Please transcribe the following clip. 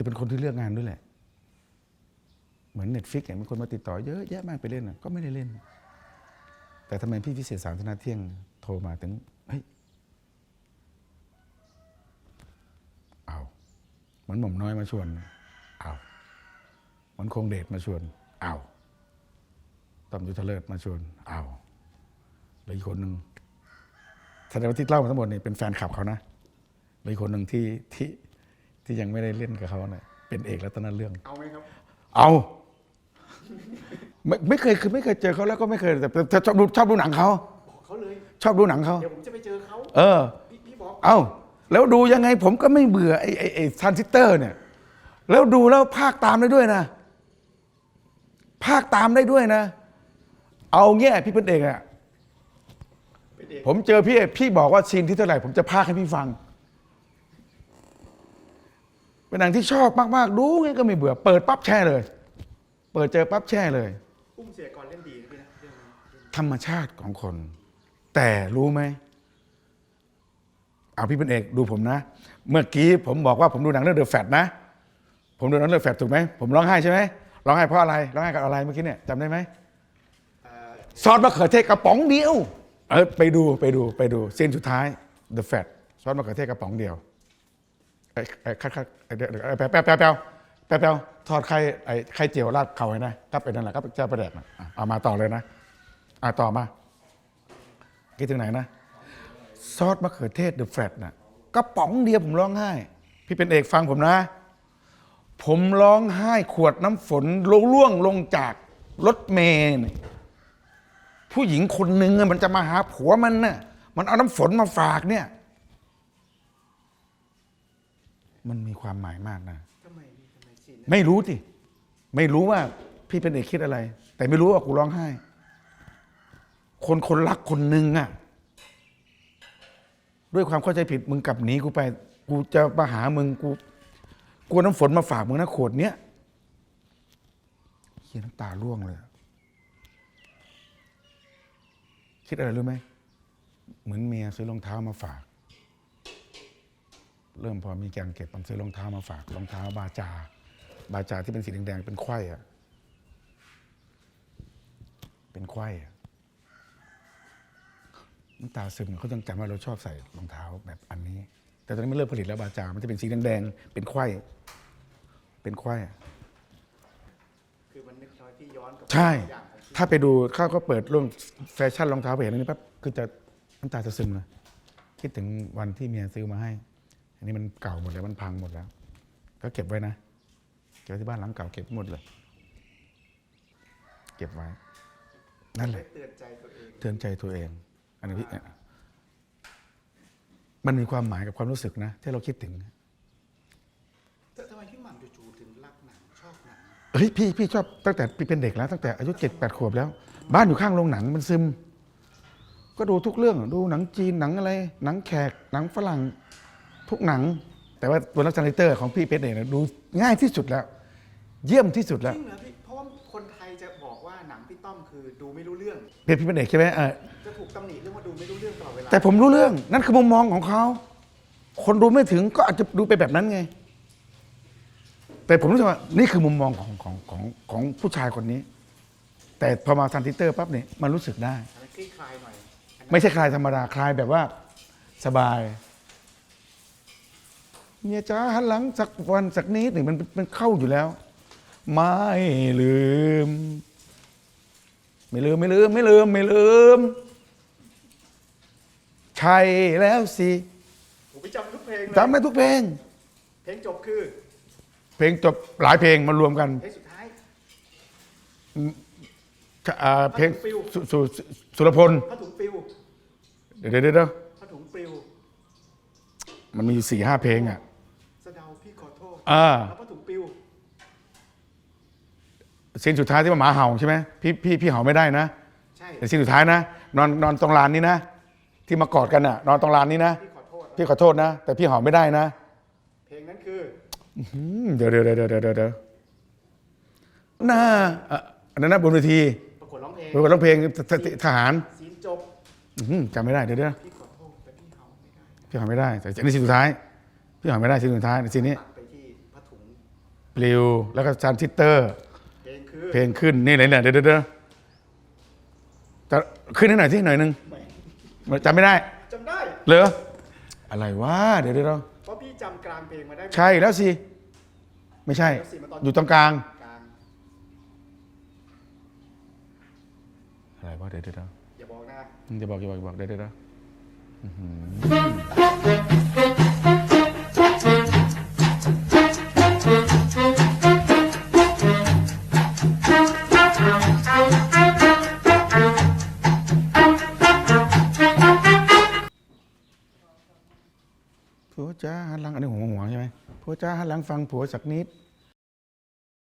จะเป็นคนที่เลือกงานด้วยแหละ เหมือนเน็ตฟิกอย่างมีคนมาติดต่อเยอะแยะมากไปเล่นก็ไม่ได้เล่น แต่ทำไมพี่พิเศษสามธนาเที่ยงโทรมาถึงเฮ้ยเอาเหมือนหม่อมน้อยมาชวนเอาเหมือนคงเดชมาชวนเอาต้อมยุทธเลิศมาชวนเอาแล้วอีกคนหนึ่งแสดงว่าที่เล่ามาทั้งหมดนี่เป็นแฟนคลับเขานะแล้วอีกคนหนึ่งที่ที่ ที่ยังไม่ได้เล่นกับเขาเนะ่ยเป็นเอกรัตนเรื่อง เอาไหมครับ เอาไม่ไม่เคยคือไม่เคยเจอเขาแล้วก็ไม่เคยแต่แต่ชอบดูชอบดูหนังเขาบอกเขาเลย ชอบดูหนังเขาเดี๋ยวผมจะไปเจอเขาเออ พี่พี่บอกเอาแล้วดูยังไงผมก็ไม่เบื่อไอ้ไอ้ไอ้ทรานซิสเตอร์เนี่ย แล้วดูแล้วภาคตามได้ด้วยนะ ภาคตามได้ด้วยนะ เอาเงี้ยพี่เป็นเอกอะเป็นเอกผมเจอพี่พี่บอกว่าซีนที่เท่าไหร่ผมจะภาคให้พี่ฟัง เป็นหนังที่ชอบมากๆดูไงก็ไม่เบื่อ เปิดปั๊บแช่เลย เปิดเจอปั๊บแช่เลย อุ้มเสียก่อนเล่นดีนะพี่นะเรื่องนี้ธรรมชาติของคน แต่รู้ไหมเอาพี่เป็นเอกดูผมนะ เมื่อกี้ผมบอกว่าผมดูหนังเรื่องเดอะแฟตนะ ผมดูหนังเรื่องแฟตถูกไหมผมร้องไห้ใช่ไหมร้องไห้เพราะอะไรร้องไห้กับอะไรเมื่อกี้เนี่ยจำได้ไหมเอ่อซอสมะเขือเทศกระป๋องเดียว เออไปดูไปดูไปดูเส้นสุดท้าย The Fat ซอสมะเขือเทศกระป๋องเดียว ไอ้ไอ้คัดคัดไอ้เดี๋ยวเดี๋ยวไอ้แป๊บแป๊บแป๊บแป๊บแป๊บแป๊บทอดไข่ไอ้ไข่เจียวราดเข่าไว้นะก็เป็นนั่นแหละก็เจ้าประแดกนะอะเอามาต่อเลยนะอะต่อมาคิดถึงไหนนะ ซอสมะเขือเทศ The Fat น่ะกระป๋องเดียวผมร้องไห้ พี่เป็นเอกฟังผมนะ ผมร้องไห้ขวดน้ำฝนล่วงลงจากรถเมล์นี่ผู้หญิงคนหนึ่งอะมันจะมาหาผัวมันน่ะมันเอาน้ำฝนมาฝากเนี่ย มันมีความหมายมากนะทำไมพี่ทำไมซีนไม่รู้สิไม่รู้ว่าพี่เป็นเอกคิดอะไร แต่ไม่รู้ว่ากูร้องไห้ คนคนรักคนหนึ่งอะด้วยความเข้าใจผิดมึงกลับหนีกูไป กูจะมาหามึงกูกูเอาน้ำฝนมาฝากมึงนะขวดเนี้ยเฮียน้ำตาร่วงเลยอะคิดอะไรรู้ไหม เหมือนเมียซื้อรองเท้ามาฝาก เริ่มพอมีแกงเก็บมันซื้อรองเท้ามาฝากรองเท้าบาจา บาจาที่เป็นสีแดงๆเป็นไขว้อะเป็นไขว้อะน้ำตาซึมเขาต้องจำว่าเราชอบใส่รองเท้าแบบอันนี้ แต่ตอนนี้มันเริ่มผลิตแล้วบาจา มันจะเป็นสีแดงๆเป็นไขว้เป็นไขว้อะคือมันนึกน้อยที่ย้อนกลับใช่ อย่างของพี่ถ้าไปดูเขาก็เปิดเรื่องแฟชั่นรองเท้าไปเห็นอันนี้ปั๊บคือจะน้ำตาจะซึมเลยคิดถึงวันที่เมียซื้อมาให้ อันนี้มันเก่าหมดแล้วมันพังหมดแล้ว ก็เก็บไว้นะเก็บไว้ที่บ้านหลังเก่าเก็บหมดเลย เก็บไว้ นั่นแหละเตือนใจตัวเองเตือนใจตัวเอง อันนี้พี่มันมีความหมายกับความรู้สึกนะที่เราคิดถึงแต่ทำไมพี่หม่ำจู่ๆถึงรักหนังชอบหนังเฮ้ยพี่พี่ชอบตั้งแต่พี่เป็นเด็กแล้วตั้งแต่อายุเจ็ดแปดขวบแล้ว บ้านอยู่ข้างโรงหนังมันซึม ก็ดูทุกเรื่องดูหนังจีนหนังอะไร หนังแขกหนังฝรั่ง ทุกหนัง แต่ว่าตัวนักจันเตอร์ของพี่เพชรเองนะดูง่ายที่สุดแล้ว เยี่ยมที่สุดจแล้ว ริงเหรอพี่ เพราะว่าคนไทยจะบอกว่าหนังพี่ต้อมคือดูไม่รู้เรื่อง เพชรพี่เป็นเอกใช่ไหมเออจะถูกตำหนิเรื่องว่าดูไม่รู้เรื่องตลอดเวลาแต่ผมรู้เรื่องนั่นคือมุมมองของเขา คนดูไม่ถึงก็อาจจะดูไปแบบนั้นไง แต่ผมรู้สึกว่านี่คือมุมมองของของของของผู้ชายคนนี้ แต่พอมาซันติเตอร์ปั๊บเนี่ยมันรู้สึกได้อันนั้นคลี่คลายหน่อยอันนั้นไม่ใช่คลายธรรมดาคลายแบบว่าสบาย เมียจ้าหันหลังสักวันสักนิดหนึ่งมันมันเข้าอยู่แล้ว ไม่ลืม ไม่ลืม ไม่ลืม ไม่ลืม ไม่ลืม ใช่แล้วสิผมไปจำทุกเพลงเลยจำได้ทุกเพลง เพลงจบคือ เพลงจบหลายเพลงมารวมกัน เพลงสุดท้ายอ่าเพลงปิวสุสุสุสุรพลผ้าถุงปิวเดี๋ยวเดี๋ยวเดี๋ยวผ้าถุงปิวมันมีอยู่สี่ห้าเพลงอะสะเดาพี่ข อโทษอ่าแล้วผ้าถุงปิวซีนสุดท้ายที่ว่าหมาเห่าใช่ไหมพี่พี่พี่เห่าไม่ได้นะใช่แต่ซีนสุดท้ายนะ นอนนอนตรงลานนี้นะ ที่มากอดกันอะ นอนตรงลานนี้นะ พี่ขอโทษพี่ขอโทษนะ แต่พี่เห่าไม่ได้นะเพลงนั้นคืออืมเดี๋ยวเดี๋ยวเดี๋ยวเดี๋ยวเดี๋ยวเดี๋ยวน่าอะอันนั้นนะบนเวทีประกวดร้องเพลง ปรากฏร้องเพลงทททหารซีนจบอื้อหือจำไม่ได้เดี๋ยวเดี๋ยวพี่ขอโทษแต่พี่เฮาไม่ได้พี่เห่าไม่ได้ แต่อันนี้ซีนสุดท้าย พี่เห่าไม่ได้ซีนสุดท้ายซีนนี้ ตัดไปที่ผ้าถุง ริว แล้วก็ซานทิสเตอร์ เพลงคือเพลงขึ้นนี่ไหนเนี่ยเดี๋ยวเดี๋ยวเดี๋ยวจะขึ้นให้หน่อยที่หน่อยหนึงไม่จำไม่ได้จำได้ เหรออะไรวะเดี๋ยวเดี๋ยวเดี๋ยวเพราะพี่จำกลางเพลงมาได้ใช่แล้วสิ ไม่ใช่ แล้วสิมาตอนอยู่ตรงกลาง กลางอะไรวะเดี๋ยวเดี๋ยวเดี๋ยวอย่าบอกนะอย่าบอกอย่าบอกอย่าบอกเดี๋ยวเดี๋ยวเดี๋ยวผัว จ้าหันหลังอันนี้หัวหัวใช่ไหมผัวจ้าหันหลังฟังผัวสักนิด